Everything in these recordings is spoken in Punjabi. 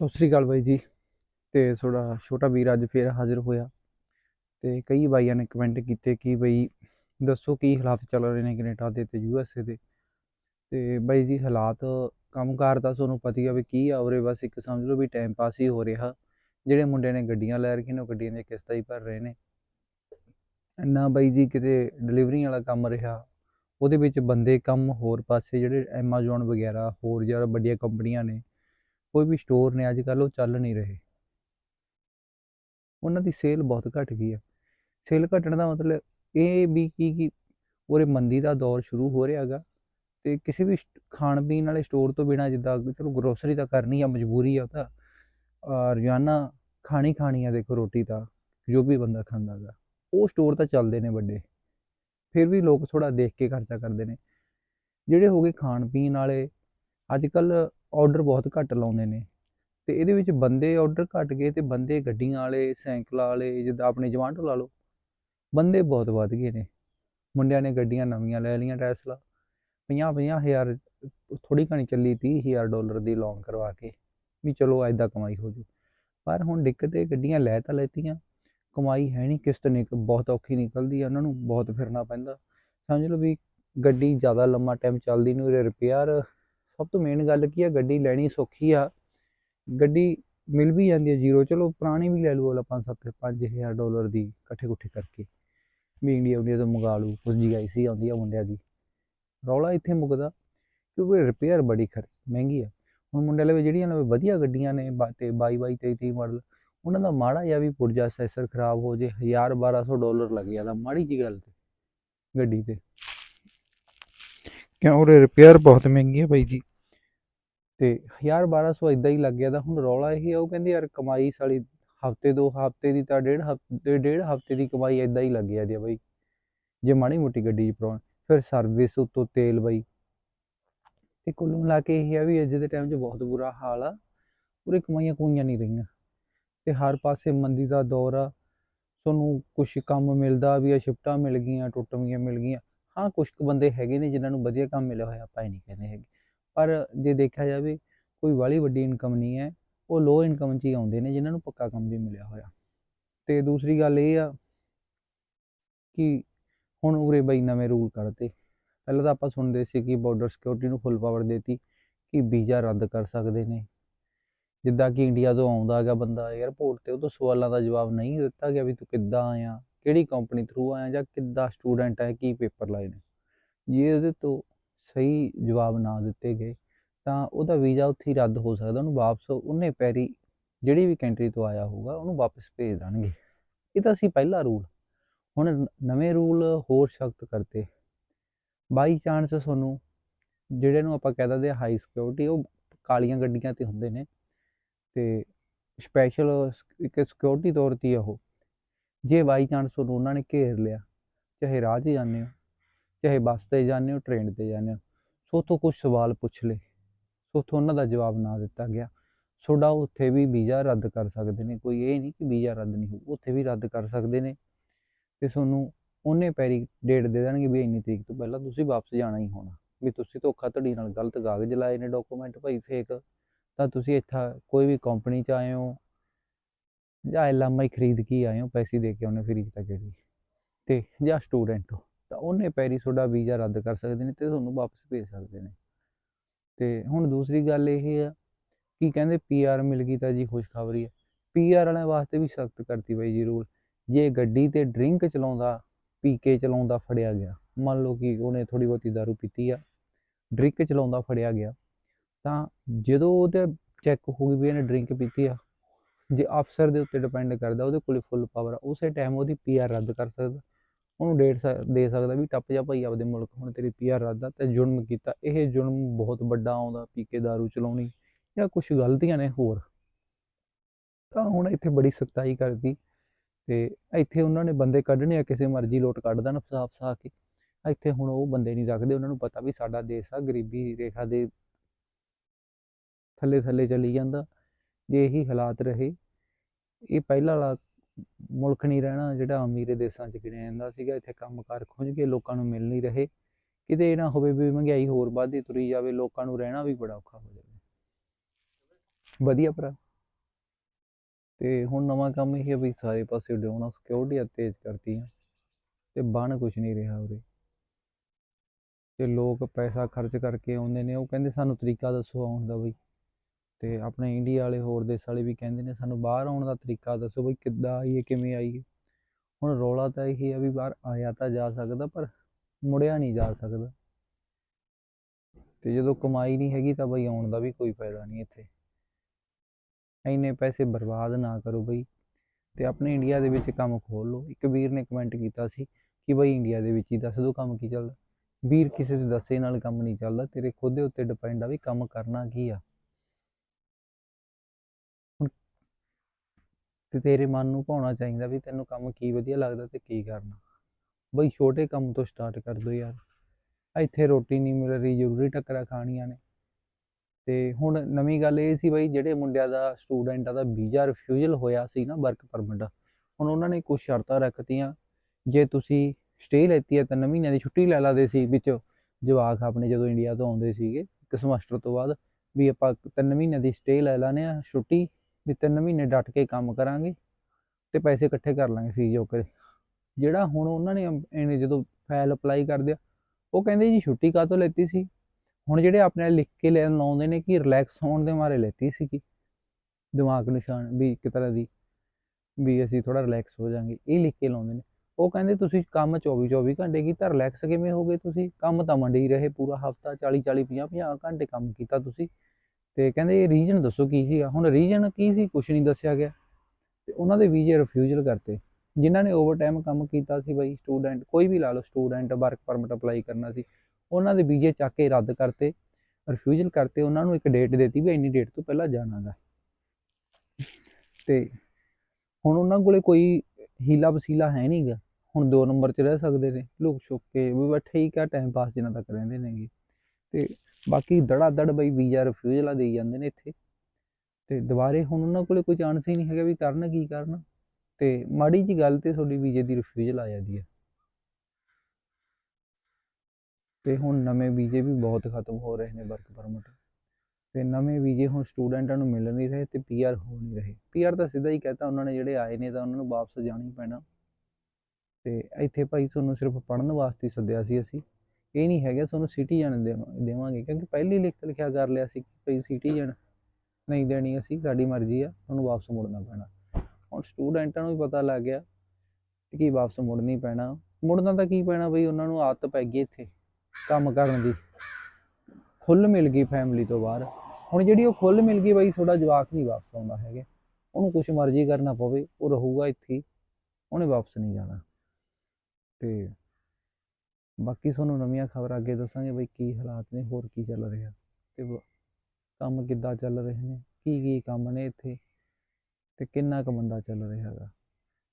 ਸਤਿ ਸ੍ਰੀ ਅਕਾਲ ਬਾਈ ਜੀ ਤੇ ਤੁਹਾਡਾ ਛੋਟਾ ਵੀਰ ਅੱਜ ਫੇਰ ਹਾਜ਼ਰ ਹੋਇਆ ਤੇ ਕਈ ਬਾਈਆਂ ਨੇ ਕਮੈਂਟ ਕੀਤੇ ਕਿ ਬਈ ਦੱਸੋ ਕੀ ਹਾਲਾਤ ਚੱਲ ਰਹੇ ਨੇ ਕੈਨੇਡਾ ਦੇ ਤੇ ਯੂਐਸਏ ਦੇ। ਤੇ ਬਾਈ ਜੀ ਹਾਲਾਤ, ਕੰਮਕਾਰ ਤਾਂ ਤੁਹਾਨੂੰ ਪਤਾ ਹੀ ਆ ਵੀ ਕੀ ਆ, ਉਰੇ ਬਸ ਇੱਕ ਸਮਝ ਲਓ ਵੀ ਟਾਈਮ ਪਾਸ ਹੀ ਹੋ ਰਿਹਾ। ਜਿਹੜੇ ਮੁੰਡਿਆਂ ਨੇ ਗੱਡੀਆਂ ਲੈ ਰੱਖੀਆਂ ਨੇ, ਉਹ ਗੱਡੀਆਂ ਦੀਆਂ ਕਿਸ਼ਤਾਂ ਹੀ ਭਰ ਰਹੇ ਨੇ। ਨਾ ਬਾਈ ਜੀ ਕਿਤੇ ਡਿਲੀਵਰੀ ਵਾਲਾ ਕੰਮ ਰਿਹਾ, ਉਹਦੇ ਵਿੱਚ ਬੰਦੇ ਕੰਮ ਹੋਰ ਪਾਸੇ ਜਿਹੜੇ ਐਮਾਜ਼ੋਨ ਵਗੈਰਾ ਹੋਰ ਜ਼ਿਆਦਾ ਵੱਡੀਆਂ ਕੰਪਨੀਆਂ ਨੇ ਕੋਈ ਵੀ ਸਟੋਰ ਨੇ ਅੱਜ ਕੱਲ੍ਹ ਉਹ ਚੱਲ ਨਹੀਂ ਰਹੇ। ਉਹਨਾਂ ਦੀ ਸੇਲ ਬਹੁਤ ਘਟ ਗਈ ਹੈ ਸੇਲ ਘਟਣ ਦਾ ਮਤਲਬ ਇਹ ਵੀ ਕੀ ਕਿ ਉਰੇ ਮੰਦੀ ਦਾ ਦੌਰ ਸ਼ੁਰੂ ਹੋ ਰਿਹਾ ਹੈਗਾ ਤੇ ਕਿਸੇ ਵੀ ਖਾਣ ਪੀਣ ਵਾਲੇ ਸਟੋਰ ਤੋਂ ਬਿਨਾ ਜਿੱਦਾਂ ਚਲੋ ਗਰੋਸਰੀ ਤਾਂ ਕਰਨੀ ਆ, ਮਜਬੂਰੀ ਆ ਉਹ ਤਾਂ ਰੋਜ਼ਾਨਾ ਖਾਣੀ ਖਾਣੀ ਆ ਦੇਖੋ ਰੋਟੀ ਤਾਂ, ਜੋ ਵੀ ਬੰਦਾ ਖਾਂਦਾ ਗਾ ਉਹ ਸਟੋਰ ਤਾਂ ਚੱਲਦੇ ਨੇ ਵੱਡੇ। ਫਿਰ ਵੀ ਲੋਕ ਥੋੜਾ ਦੇਖ ਕੇ ਖਰਚਾ ਕਰਦੇ ਨੇ। ਜਿਹੜੇ ਹੋ ਗਏ ਖਾਣ ਪੀਣ ਵਾਲੇ ਅੱਜ ਕੱਲ ਆਰਡਰ ਬਹੁਤ ਘੱਟ ਲਾਉਂਦੇ ਨੇ। ਤੇ ਇਹਦੇ ਵਿੱਚ ਬੰਦੇ ਆਰਡਰ ਘੱਟ ਗਏ ਤੇ ਬੰਦੇ ਗੱਡੀਆਂ ਵਾਲੇ, ਸਾਈਕਲਾਂ ਵਾਲੇ, ਜਿੱਦਾਂ ਆਪਣੇ ਜਵਾਂਟੋ ਲਾ ਲਓ, ਬੰਦੇ ਬਹੁਤ ਵੱਧ ਗਏ ਨੇ। ਮੁੰਡਿਆਂ ਨੇ ਗੱਡੀਆਂ ਨਵੀਆਂ ਲੈ ਲਈਆਂ ਟੈਸਲਾ। ਪੰਜਾਹ ਪੰਜਾਹ ਹਜ਼ਾਰ ਥੋੜੀ ਘਣੀ ਚੱਲੀ ਤੀਹ ਹਜ਼ਾਰ ਡਾਲਰ ਦੀ ਲੌਂਗ ਕਰਵਾ ਕੇ ਵੀ ਚਲੋ ਐਦਾਂ ਕਮਾਈ ਹੋ ਜੂ। ਪਰ ਹੁਣ ਦਿੱਕਤ ਇਹ ਗੱਡੀਆਂ ਲੈ ਤਾਂ ਲੈਤੀਆਂ, ਕਮਾਈ ਹੈ ਨਹੀਂ ਕਿਸ਼ਤ ਨਿਕ, ਬਹੁਤ ਔਖੀ ਨਿਕਲਦੀ ਆ ਉਹਨਾਂ ਨੂੰ, ਬਹੁਤ ਫਿਰਨਾ ਪੈਂਦਾ। ਸਮਝ ਲਓ ਵੀ ਗੱਡੀ ਜ਼ਿਆਦਾ ਲੰਮਾ ਟਾਈਮ ਚੱਲਦੀ ਨਹੀਂ ਉਰੇ ਰਿਪੇਅਰ ਸਭ ਤੋਂ ਮੇਨ ਗੱਲ ਕੀ ਆ, ਗੱਡੀ ਲੈਣੀ ਸੌਖੀ ਆ, ਗੱਡੀ ਮਿਲ ਵੀ ਜਾਂਦੀ ਹੈ ਜ਼ੀਰੋ ਚਲੋ ਪੁਰਾਣੀ ਵੀ ਲੈ ਲਓ ਅਗਲਾ 5-7 5000 ਡਾਲਰ ਦੀ ਇਕੱਠੇ ਕੁੱਠੇ ਕਰਕੇ। ਵੀ ਇੰਡੀਆ ਇੰਡੀਆ ਤੋਂ ਮੰਗਾ ਲਓ ਕੁਝ ਜੀ ਆਈ ਆਉਂਦੀ ਆ ਮੁੰਡਿਆਂ ਦੀ। ਰੌਲਾ ਇੱਥੇ ਮੁੱਕਦਾ, ਕਿਉਂਕਿ ਰਿਪੇਅਰ ਬੜੀ ਖਰ, ਮਹਿੰਗੀ ਆ। ਹੁਣ ਮੁੰਡਿਆਂ ਲਵੇ ਜਿਹੜੀਆਂ ਲਵੇ ਵਧੀਆ ਗੱਡੀਆਂ ਨੇ, ਬਾ- ਤੇ 22 22 23 23 ਮਾਡਲ ਉਹਨਾਂ ਦਾ ਮਾੜਾ ਜਿਹਾ ਵੀ ਪੁਰਜਾ ਸੈਸਰ ਖਰਾਬ ਹੋ ਜੇ 1000 1200 ਡਾਲਰ ਲੱਗ ਜਾਂਦਾ ਮਾੜੀ ਜੀ ਗੱਲ ਤੇ, ਗੱਡੀ ਤੇ। ਕਿਉਂ? ਉਰੇ ਰਿਪੇਅਰ ਬਹੁਤ ਮਹਿੰਗੀ ਹੈ ਬਾਈ ਜੀ। ਤੇ 1000 1200 ਇਦਾਂ ਹੀ ਲੱਗ ਗਿਆ ਤਾਂ ਹੁਣ ਰੌਲਾ ਇਹ ਆ, ਉਹ ਕਹਿੰਦੇ ਯਾਰ ਕਮਾਈ ਸਾਲੀ ਹਫ਼ਤੇ ਦੋ ਹਫ਼ਤੇ ਦੀ ਤਾਂ ਡੇਢ ਹਫ਼ਤੇ ਡੇਢ ਹਫ਼ਤੇ ਦੀ ਕਮਾਈ ਇਦਾਂ ਹੀ ਲੱਗ ਜਾਂਦੀ ਆ ਬਈ, ਜੇ ਮਾੜੀ ਮੋਟੀ ਗੱਡੀ 'ਚ ਪ੍ਰੋਬਲਮ ਫਿਰ ਸਰਵਿਸ ਉੱਤੋਂ ਤੇਲ ਬਈ। ਤੇ ਕੁੱਲ ਮਿਲਾ ਕੇ ਇਹ ਆ ਵੀ ਅੱਜ ਦੇ ਟਾਈਮ 'ਚ ਬਹੁਤ ਬੁਰਾ ਹਾਲ ਆ, ਪੂਰੇ ਕਮਾਈਆਂ ਕਮਾਈਆਂ ਨਹੀਂ ਰਹੀਆਂ। ਤੇ ਹਰ ਪਾਸੇ ਮੰਦੀ ਦਾ ਦੌਰ ਆ, ਤੁਹਾਨੂੰ ਕੁਛ ਕੰਮ ਮਿਲਦਾ ਵੀ ਆ, ਸ਼ਿਫਟਾਂ ਮਿਲ ਗਈਆਂ ਟੁੱਟਵੀਆਂ ਮਿਲ ਗਈਆਂ। ਹਾਂ, ਕੁਛ ਕੁ ਬੰਦੇ ਹੈਗੇ ਨੇ ਜਿਨ੍ਹਾਂ ਨੂੰ ਵਧੀਆ ਕੰਮ ਮਿਲਿਆ ਹੋਇਆ, ਆਪਾਂ ਇਹ ਨਹੀਂ ਕਹਿੰਦੇ ਹੈਗੇ। ਪਰ ਜੇ ਦੇਖਿਆ ਜਾਵੇ, ਕੋਈ ਵਾਲੀ ਵੱਡੀ ਇਨਕਮ ਨਹੀਂ ਹੈ, ਉਹ ਲੋ ਇਨਕਮ 'ਚ ਹੀ ਆਉਂਦੇ ਨੇ, ਜਿਨ੍ਹਾਂ ਨੂੰ ਪੱਕਾ ਕੰਮ ਵੀ ਮਿਲਿਆ ਹੋਇਆ। ਤੇ ਦੂਸਰੀ ਗੱਲ ਇਹ ਆ ਕਿ ਹੁਣ ਉਰੇ ਬਈ ਨਵੇਂ ਰੂਲ ਕਰਤੇ ਪਹਿਲਾਂ ਤਾਂ ਆਪਾਂ ਸੁਣਦੇ ਸੀ ਕਿ ਬਾਰਡਰ ਸਿਕਿਉਰਿਟੀ ਨੂੰ ਫੁੱਲ ਪਾਵਰ ਦੇਤੀ, ਕਿ ਵੀਜ਼ਾ ਰੱਦ ਕਰ ਸਕਦੇ ਨੇ। ਜਿੱਦਾਂ ਕਿ ਇੰਡੀਆ ਤੋਂ ਆਉਂਦਾ ਹੈਗਾ ਬੰਦਾ 에ਅਰਪੋਰਟ ਤੇ ਉਹ ਤੋਂ ਸਵਾਲਾਂ ਦਾ ਜਵਾਬ ਨਹੀਂ ਦਿੱਤਾ ਗਿਆ ਵੀ ਤੂੰ ਕਿੱਦਾਂ ਆਇਆ, ਕਿਹੜੀ ਕੰਪਨੀ ਥਰੂ ਆਇਆ ਜਾਂ ਕਿੱਦਾਂ ਸਟੂਡੈਂਟ ਹੈ, ਕੀ ਪੇਪਰ ਲਾਏ ਨੇ। ਜੇ ਉਹਦੇ ਤੋਂ ਸਹੀ ਜਵਾਬ ਨਾ ਦਿੱਤੇ ਗਏ, ਤਾਂ ਉਹਦਾ ਵੀਜ਼ਾ ਉੱਥੇ ਹੀ ਰੱਦ ਹੋ ਸਕਦਾ, ਉਹਨੂੰ ਵਾਪਸ ਉਹਨੇ ਪੈਰੀ ਜਿਹੜੀ ਵੀ ਕੰਟਰੀ ਤੋਂ ਆਇਆ ਹੋਊਗਾ, ਉਹਨੂੰ ਵਾਪਸ ਭੇਜ ਦੇਣਗੇ। ਇਹ ਤਾਂ ਸੀ ਪਹਿਲਾ ਰੂਲ ਹੁਣ ਨਵੇਂ ਰੂਲ ਹੋਰ ਸਖਤ ਕਰਤੇ। ਬਾਈ ਚਾਂਸ ਤੁਹਾਨੂੰ ਜਿਹੜੇ ਨੂੰ ਆਪਾਂ ਕਹਿ ਦਿੰਦੇ ਆ ਹਾਈ ਸਿਕਿਉਰਿਟੀ ਉਹ ਕਾਲੀਆਂ ਗੱਡੀਆਂ ਤੇ ਹੁੰਦੇ ਨੇ। ਤੇ ਸਪੈਸ਼ਲ ਇੱਕ ਸਿਕਿਉਰਿਟੀ ਤੌਰ ਤੇ ਉਹ। ਜੇ ਬਾਈ ਚਾਂਸ ਤੁਹਾਨੂੰ ਉਹਨਾਂ ਨੇ ਘੇਰ ਲਿਆ, ਚਾਹੇ ਰਾਹ 'ਚ ਜਾਂਦੇ ਹੋ ਚਾਹੇ ਬੱਸ ਤੇ ਜਾਂਦੇ ਹੋ ਟ੍ਰੇਨ ਤੇ ਜਾਂਦੇ ਹੋ, ਸੋ ਤੋਂ ਕੁਝ ਸਵਾਲ ਪੁੱਛ ਲਏ। ਸੋ ਤੋਂ ਉਹਨਾਂ ਦਾ ਜਵਾਬ ਨਾ ਦਿੱਤਾ ਗਿਆ। ਤੁਹਾਡਾ ਉੱਥੇ ਵੀ ਵੀਜ਼ਾ ਰੱਦ ਕਰ ਸਕਦੇ ਨੇ। ਕੋਈ ਇਹ ਨਹੀਂ ਕਿ ਵੀਜ਼ਾ ਰੱਦ ਨਹੀਂ ਹੋਊ, ਉੱਥੇ ਵੀ ਰੱਦ ਕਰ ਸਕਦੇ ਨੇ। ਤੇ ਤੁਹਾਨੂੰ ਉਹਨੇ ਪੈਰੀ ਡੇਟ ਦੇ ਦੇਣਗੇ ਵੀ ਇੰਨੀ ਤਰੀਕ ਤੋਂ ਪਹਿਲਾਂ ਤੁਸੀਂ ਵਾਪਸ ਜਾਣਾ ਹੀ ਹੋਣਾ। ਵੀ ਤੁਸੀਂ ਧੋਖਾਧੜੀ ਨਾਲ ਗਲਤ ਕਾਗਜ਼ ਲਾਏ ਨੇ ਡਾਕੂਮੈਂਟ ਭਾਈ ਫੇਕ ਤਾਂ ਤੁਸੀਂ ਇੱਥੇ ਕੋਈ ਵੀ ਕੰਪਨੀ 'ਚ ਆਏ ਹੋ ਜਾਂ ਐਲਐਮਆਈ ਖਰੀਦ ਕੇ ਆਏ ਹੋ, ਪੈਸੇ ਦੇ ਕੇ ਉਹਨੇ ਫ੍ਰੀ 'ਚ ਤਾਂ ਕਿਹੜੀ। ਤੇ ਜਾਂ ਸਟੂਡੈਂਟ ਹੋ। ਤਾਂ ਉਹਨੇ ਪੈਰੀ ਤੁਹਾਡਾ ਵੀਜ਼ਾ ਰੱਦ ਕਰ ਸਕਦੇ ਨੇ ਤੇ ਤੁਹਾਨੂੰ ਵਾਪਸ ਭੇਜ ਸਕਦੇ ਨੇ। ਤੇ ਹੁਣ ਦੂਸਰੀ ਗੱਲ ਇਹ ਆ ਕਿ ਕਹਿੰਦੇ ਪੀਆਰ ਮਿਲ ਗਈ ਤਾਂ ਜੀ ਖੁਸ਼ਖਬਰੀ ਹੈ ਪੀਆਰ ਵਾਲਿਆਂ ਵਾਸਤੇ ਵੀ ਸਖਤ ਕਰਤੀ ਬਾਈ ਜੀ ਰੂਲ। ਜੇ ਗੱਡੀ ਤੇ ਡਰਿੰਕ ਚਲਾਉਂਦਾ, ਪੀ ਕੇ ਚਲਾਉਂਦਾ ਫੜਿਆ ਗਿਆ, ਮੰਨ ਲਓ ਕਿ ਉਹਨੇ ਥੋੜੀ ਬਹੁਤੀ ਦਾਰੂ ਪੀਤੀ ਆ, ਡਰਿੰਕ ਚਲਾਉਂਦਾ ਫੜਿਆ ਗਿਆ, ਤਾਂ ਜਦੋਂ ਉਹਦੇ ਚੈੱਕ ਹੋ ਗਈ ਵੀ ਇਹਨੇ ਡਰਿੰਕ ਪੀਤੀ ਆ, ਜੇ ਅਫਸਰ ਦੇ ਉੱਤੇ ਡਿਪੈਂਡ ਕਰਦਾ, ਉਹਦੇ ਕੋਲੇ ਫੁੱਲ ਪਾਵਰ ਆ, ਉਸੇ ਟਾਈਮ ਉਹਦੀ ਪੀਆਰ ਰੱਦ ਕਰ ਸਕਦਾ। ਉਹਨੂੰ ਡੇਟ ਸ- ਦੇ ਸਕਦਾ ਵੀ ਟੱਪ ਜਾ ਭਾਈ ਆਪਦੇ ਮੁਲਕ, ਹੁਣ ਤੇਰੀ ਪੀਆਰ ਰੱਦ ਆ ਤੇ ਜੁਰਮ ਕੀਤਾ, ਇਹ ਜੁਰਮ ਬਹੁਤ ਵੱਡਾ ਆਉਂਦਾ, ਪੀ ਕੇ ਦਾਰੂ ਚਲਾਉਣੀ ਜਾਂ ਕੁਝ ਗਲਤੀਆਂ ਨੇ ਹੋਰ। ਤਾਂ ਹੁਣ ਇੱਥੇ ਬੜੀ ਸਖਤਾਈ ਕਰਦੀ ਤੇ ਇੱਥੇ ਉਹਨਾਂ ਨੇ ਬੰਦੇ ਕੱਢਣੇ ਆ, ਕਿਸੇ ਮਰਜ਼ੀ ਲੋਟ ਕੱਢ ਦੇਣ ਫਸਾ ਫਸਾ ਕੇ। ਇੱਥੇ ਹੁਣ ਉਹ ਬੰਦੇ ਨਹੀਂ ਰੱਖਦੇ, ਉਹਨਾਂ ਨੂੰ ਪਤਾ ਵੀ ਸਾਡਾ ਦੇਸ਼ ਆ, ਗਰੀਬੀ ਰੇਖਾ ਦੇ ਥੱਲੇ ਥੱਲੇ ਚਲੀ ਜਾਂਦਾ, ਜੇ ਇਹੀ ਹਾਲਾਤ ਰਹੇ, ਇਹ ਪਹਿਲਾਂ ਵਾਲਾ ਮੁਲਕ ਨਹੀਂ ਰਹਿਣਾ, ਜਿਹੜਾ ਅਮੀਰੇ ਦੇਸ਼ਾਂ 'ਚ ਗਿਣਿਆ ਜਾਂਦਾ ਸੀਗਾ, ਇੱਥੇ ਕੰਮਕਾਰ ਖੁੰਝ ਕੇ ਲੋਕਾਂ ਨੂੰ ਮਿਲ ਨਹੀਂ ਰਹੇ। ਕਿਤੇ ਇਹ ਨਾ ਹੋਵੇ ਵੀ ਮਹਿੰਗਾਈ ਹੋਰ ਵੱਧਦੀ ਤੁਰੀ ਜਾਵੇ, ਲੋਕਾਂ ਨੂੰ ਰਹਿਣਾ ਵੀ ਬੜਾ ਔਖਾ ਹੋ ਜਾਵੇ। ਵਧੀਆ ਭਰਾ। ਤੇ ਹੁਣ ਨਵਾਂ ਕੰਮ ਇਹ ਹੈ ਵੀ ਸਾਰੇ ਪਾਸੇ ਡਿਉਣਾ ਸਿਕਿਉਰਟੀਆਂ ਤੇਜ਼ ਕਰਤੀਆਂ ਤੇ ਬਣ ਕੁਛ ਨਹੀਂ ਰਿਹਾ ਉਰੇ। ਤੇ ਲੋਕ ਪੈਸਾ ਖਰਚ ਕਰਕੇ ਆਉਂਦੇ ਨੇ, ਉਹ ਕਹਿੰਦੇ ਸਾਨੂੰ ਤਰੀਕਾ ਦੱਸੋ ਆਉਣ ਦਾ ਬਈ। ਤੇ ਆਪਣੇ ਇੰਡੀਆ ਵਾਲੇ ਹੋਰ ਦੇਸ਼ ਵਾਲੇ ਵੀ ਕਹਿੰਦੇ ਨੇ, ਸਾਨੂੰ ਬਾਹਰ ਆਉਣ ਦਾ ਤਰੀਕਾ ਦੱਸੋ ਬਈ, ਕਿੱਦਾਂ ਆਈਏ, ਕਿਵੇਂ ਆਈਏ? ਹੁਣ ਰੌਲਾ ਤਾਂ ਇਹੀ ਆ ਵੀ ਬਾਹਰ ਆਇਆ ਤਾਂ ਜਾ ਸਕਦਾ, ਪਰ ਮੁੜਿਆ ਨਹੀਂ ਜਾ ਸਕਦਾ। ਤੇ ਜਦੋਂ ਕਮਾਈ ਨਹੀਂ ਹੈਗੀ ਤਾਂ ਬਈ ਆਉਣ ਦਾ ਵੀ ਕੋਈ ਫਾਇਦਾ ਨਹੀਂ ਇੱਥੇ। ਇੰਨੇ ਪੈਸੇ ਬਰਬਾਦ ਨਾ ਕਰੋ ਬਈ। ਤੇ ਆਪਣੇ ਇੰਡੀਆ ਦੇ ਵਿੱਚ ਕੰਮ ਖੋਲ ਲਓ। ਇੱਕ ਵੀਰ ਨੇ ਕਮੈਂਟ ਕੀਤਾ ਸੀ ਕਿ ਬਈ ਇੰਡੀਆ ਦੇ ਵਿੱਚ ਹੀ ਦੱਸ ਦਿਓ ਕੰਮ ਕੀ ਚੱਲਦਾ। ਵੀਰ ਕਿਸੇ ਦੇ ਦੱਸੇ ਨਾਲ ਕੰਮ ਨਹੀਂ ਚੱਲਦਾ। ਤੇਰੇ ਖੁਦ ਦੇ ਉੱਤੇ ਡਿਪੈਂਡ ਆ ਵੀ ਕੰਮ ਕਰਨਾ ਕੀ ਆ। ਤੇ ਤੇਰੇ ਮਨ ਨੂੰ ਭਾਉਣਾ ਚਾਹੀਦਾ ਵੀ ਤੈਨੂੰ ਕੰਮ ਕੀ ਵਧੀਆ ਲੱਗਦਾ ਤੇ ਕੀ ਕਰਨਾ। ਬਈ ਛੋਟੇ ਕੰਮ ਤੋਂ ਸਟਾਰਟ ਕਰ ਦੋ ਯਾਰ। ਇੱਥੇ ਰੋਟੀ ਨਹੀਂ ਮਿਲ ਰਹੀ, ਜ਼ਰੂਰੀ ਟੱਕਰਾਂ ਖਾਣੀਆਂ ਨੇ। ਤੇ ਹੁਣ ਨਵੀਂ ਗੱਲ ਇਹ ਸੀ ਬਈ ਜਿਹੜੇ ਮੁੰਡਿਆਂ ਦਾ ਸਟੂਡੈਂਟਾਂ ਦਾ ਵੀਜ਼ਾ ਰਿਫਿਊਜ਼ਲ ਹੋਇਆ ਸੀ ਨਾ ਵਰਕ ਪਰਮਿਟ ਹੁਣ ਉਹਨਾਂ ਨੇ ਕੁਝ ਸ਼ਰਤਾਂ ਰੱਖਤੀਆਂ। ਜੇ ਤੁਸੀਂ ਸਟੇ ਲੈਤੀ ਹੈ ਤਿੰਨ ਮਹੀਨਿਆਂ ਦੀ ਛੁੱਟੀ ਲੈ ਲਾਦੇ ਸੀ ਵਿੱਚ। ਜਵਾਕ ਆਪਣੇ ਜਦੋਂ ਇੰਡੀਆ ਤੋਂ ਆਉਂਦੇ ਸੀਗੇ ਇੱਕ ਸਮੈਸਟਰ ਤੋਂ ਬਾਅਦ। ਵੀ ਆਪਾਂ ਤਿੰਨ ਮਹੀਨਿਆਂ ਦੀ ਸਟੇ ਲੈ ਲਾਨੇ ਆ ਛੁੱਟੀ ਵੀ ਤਿੰਨ ਮਹੀਨੇ ਡਟ ਕੇ ਕੰਮ ਕਰਾਂਗੇ ਤੇ ਪੈਸੇ ਇਕੱਠੇ ਕਰ ਲਾਂਗੇ ਫੀਸ ਜੋਕਰ ਜਿਹੜਾ ਹੁਣ ਉਹਨਾਂ ਨੇ ਇਹਨੇ ਜਦੋਂ ਫਾਈਲ ਅਪਲਾਈ ਕਰਦੇ ਆ ਉਹ ਕਹਿੰਦੇ ਜੀ ਛੁੱਟੀ ਕਾਹਤੋਂ ਲੈਤੀ ਸੀ? ਹੁਣ ਜਿਹੜੇ ਆਪਣੇ ਲਿਖ ਕੇ ਲੈਣ ਲਾਉਂਦੇ ਨੇ ਕਿ ਰਿਲੈਕਸ ਹੋਣ ਦੇ ਮਾਰੇ ਲੈਤੀ ਸੀਗੀ। ਦਿਮਾਗ ਨਿਸ਼ਾਨ ਵੀ ਇੱਕ ਤਰ੍ਹਾਂ ਦੀ ਵੀ ਅਸੀਂ ਥੋੜਾ ਰਿਲੈਕਸ ਹੋ ਜਾਾਂਗੇ, ਇਹ ਲਿਖ ਕੇ ਲਾਉਂਦੇ ਨੇ। ਉਹ ਕਹਿੰਦੇ ਤੁਸੀਂ ਕੰਮ 24 24 ਘੰਟੇ ਕੀਤਾ ਰਿਲੈਕਸ ਕਿਵੇਂ ਹੋਗੇ ਤੁਸੀਂ? ਕੰਮ ਤਾਂ ਮੰਡੀ ਰਹੇ, ਪੂਰਾ ਹਫਤਾ 40 40 50 50 ਘੰਟੇ ਕੰਮ ਕੀਤਾ ਤੁਸੀਂ। ਤੇ ਕਹਿੰਦੇ ਇਹ ਰੀਜਨ ਦੱਸੋ ਕੀ ਸੀਗਾ? ਹੁਣ ਰੀਜਨ ਕੀ ਸੀ? ਕੁਝ ਨਹੀਂ ਦੱਸਿਆ ਗਿਆ। ਤੇ ਉਹਨਾਂ ਦੇ ਵੀਜ਼ੇ ਰਿਫਿਊਜ਼ਲ ਕਰਤੇ। ਜਿਨ੍ਹਾਂ ਨੇ ਓਵਰਟਾਈਮ ਕੰਮ ਕੀਤਾ ਸੀ ਬਈ ਸਟੂਡੈਂਟ ਕੋਈ ਵੀ ਲਾ ਲਓ ਸਟੂਡੈਂਟ ਵਰਕ ਪਰਮਿਟ ਅਪਲਾਈ ਕਰਨਾ ਸੀ, ਉਹਨਾਂ ਦੇ ਵੀਜ਼ੇ ਚੱਕ ਕੇ ਰੱਦ ਕਰਤੇ ਰਿਫਿਊਜ਼ਲ ਕਰਤੇ, ਉਹਨਾਂ ਨੂੰ ਇੱਕ ਡੇਟ ਦਿੱਤੀ ਵੀ ਇੰਨੀ ਡੇਟ ਤੋਂ ਪਹਿਲਾਂ ਜਾਣਾਗਾ ਤੇ ਹੁਣ ਉਹਨਾਂ ਕੋਲੇ ਕੋਈ ਹੀਲਾ ਵਸੀਲਾ ਹੈ ਨਹੀਂਗਾ ਹੁਣ ਦੋ ਨੰਬਰ 'ਚ ਰਹਿ ਸਕਦੇ ਨੇ। ਲੋਕ ਛੁਪ ਕੇ ਵੀ ਬਸ ਠੀਕ ਆ ਟਾਈਮ ਪਾਸ ਜਿੰਨਾ ਤੱਕ ਰਹਿੰਦੇ ਨੇਗੇ। ਤੇ ਬਾਕੀ ਦੜਾ ਦੜ ਬਈ ਵੀਜ਼ਾ ਰਿਫਿਊਜ਼ਲਾਂ ਦੇਈ ਜਾਂਦੇ ਨੇ ਇੱਥੇ। ਤੇ ਦੁਬਾਰੇ ਹੁਣ ਉਹਨਾਂ ਕੋਲੇ ਕੋਈ ਚਾਂਸ ਹੀ ਨਹੀਂ ਹੈਗਾ ਵੀ ਕਰਨ ਕੀ ਕਰਨ। ਤੇ ਮਾੜੀ ਜੀ ਗੱਲ ਤੇ ਤੁਹਾਡੀ ਵੀਜ਼ੇ ਦੀ ਰਿਫਿਊਜ਼ਲ ਆ ਜਾਂਦੀ ਹੈ ਤੇ ਹੁਣ ਨਵੇਂ ਵੀਜ਼ੇ ਵੀ ਬਹੁਤ ਖਤਮ ਹੋ ਰਹੇ ਨੇ ਵਰਕ ਪਰਮਿਟ ਤੇ ਨਵੇਂ ਵੀਜ਼ੇ ਹੁਣ ਸਟੂਡੈਂਟਾਂ ਨੂੰ ਮਿਲ ਨਹੀਂ ਰਹੇ ਤੇ ਪੀਆਰ ਹੋ ਨਹੀਂ ਰਹੇ। ਪੀਆਰ ਤਾਂ ਸਿੱਧਾ ਹੀ ਕਹਤਾ ਉਹਨਾਂ ਨੇ ਜਿਹੜੇ ਆਏ ਨੇ ਤਾਂ ਉਹਨਾਂ ਨੂੰ ਵਾਪਸ ਜਾਣਾ ਹੀ ਪੈਣਾ। ਤੇ ਇੱਥੇ ਭਾਈ ਤੁਹਾਨੂੰ ਸਿਰਫ ਪੜ੍ਹਨ ਵਾਸਤੇ ਸੱਦਿਆ ਸੀ ਅਸੀਂ। ਇਹ ਨਹੀਂ ਹੈਗਾ ਤੁਹਾਨੂੰ ਸਿਟੀਜ਼ਨ ਦੇਵਾਂਗੇ, ਕਿਉਂਕਿ ਪਹਿਲੀ ਲਿਖਤ ਲਿਖਿਆ ਕਰ ਲਿਆ ਸੀ ਕਿ ਭਾਈ ਸਿਟੀਜ਼ਨ ਨਹੀਂ ਦੇਣੀ ਅਸੀਂ, ਸਾਡੀ ਮਰਜ਼ੀ ਆ ਤੁਹਾਨੂੰ ਵਾਪਸ ਮੁੜਨਾ ਪੈਣਾ। ਹੁਣ ਸਟੂਡੈਂਟਾਂ ਨੂੰ ਵੀ ਪਤਾ ਲੱਗ ਗਿਆ ਕਿ ਵਾਪਸ ਮੁੜਨੀ ਪੈਣਾ। ਮੁੜਨਾ ਤਾਂ ਕੀ ਪੈਣਾ ਬਈ, ਉਹਨਾਂ ਨੂੰ ਆਦਤ ਪੈ ਗਈ ਇੱਥੇ ਕੰਮ ਕਰਨ ਦੀ। ਖੁੱਲ ਮਿਲ ਗਈ ਫੈਮਿਲੀ ਤੋਂ ਬਾਹਰ। ਹੁਣ ਜਿਹੜੀ ਉਹ ਖੁੱਲ ਮਿਲ ਗਈ ਬਈ, ਤੁਹਾਡਾ ਜਵਾਕ ਨਹੀਂ ਵਾਪਸ ਆਉਂਦਾ ਹੈਗਾ। ਉਹਨੂੰ ਕੁਛ ਮਰਜ਼ੀ ਕਰਨਾ ਪਵੇ, ਉਹ ਰਹੂਗਾ ਇੱਥੇ ਉਹਨੇ ਵਾਪਸ ਨਹੀਂ ਜਾਣਾ। ਤੇ ਬਾਕੀ ਤੁਹਾਨੂੰ ਨਵੀਆਂ ਖਬਰਾਂ ਅੱਗੇ ਦੱਸਾਂਗੇ ਬਈ ਕੀ ਹਾਲਾਤ ਨੇ, ਹੋਰ ਕੀ ਚੱਲ ਰਿਹਾ ਤੇ ਕੰਮ ਕਿੱਦਾਂ ਚੱਲ ਰਹੇ ਨੇ, ਕੀ ਕੀ ਕੰਮ ਨੇ ਇੱਥੇ ਤੇ ਕਿੰਨਾ ਕੁ ਬੰਦਾ ਚੱਲ ਰਿਹਾ ਹੈਗਾ।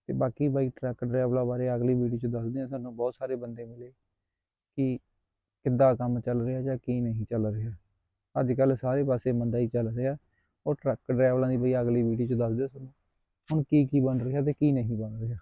ਤੇ ਬਾਕੀ ਬਾਈ ਟਰੱਕ ਡਰਾਈਵਰਾਂ ਬਾਰੇ ਅਗਲੀ ਵੀਡੀਓ 'ਚ ਦੱਸਦੇ ਹਾਂ, ਸਾਨੂੰ ਬਹੁਤ ਸਾਰੇ ਬੰਦੇ ਮਿਲੇ ਕਿ ਕਿੱਦਾਂ ਕੰਮ ਚੱਲ ਰਿਹਾ ਜਾਂ ਕੀ ਨਹੀਂ ਚੱਲ ਰਿਹਾ। ਅੱਜ ਕੱਲ ਸਾਰੇ ਪਾਸੇ ਮੰਦਾ ਹੀ ਚੱਲ ਰਿਹਾ, ਉਹ ਟਰੱਕ ਡਰਾਈਵਰਾਂ ਦੀ ਬਈ ਅਗਲੀ ਵੀਡੀਓ 'ਚ ਦੱਸਦੇ ਤੁਹਾਨੂੰ ਹੁਣ ਕੀ ਕੀ ਬਣ ਰਿਹਾ ਤੇ ਕੀ ਨਹੀਂ ਬਣ ਰਿਹਾ।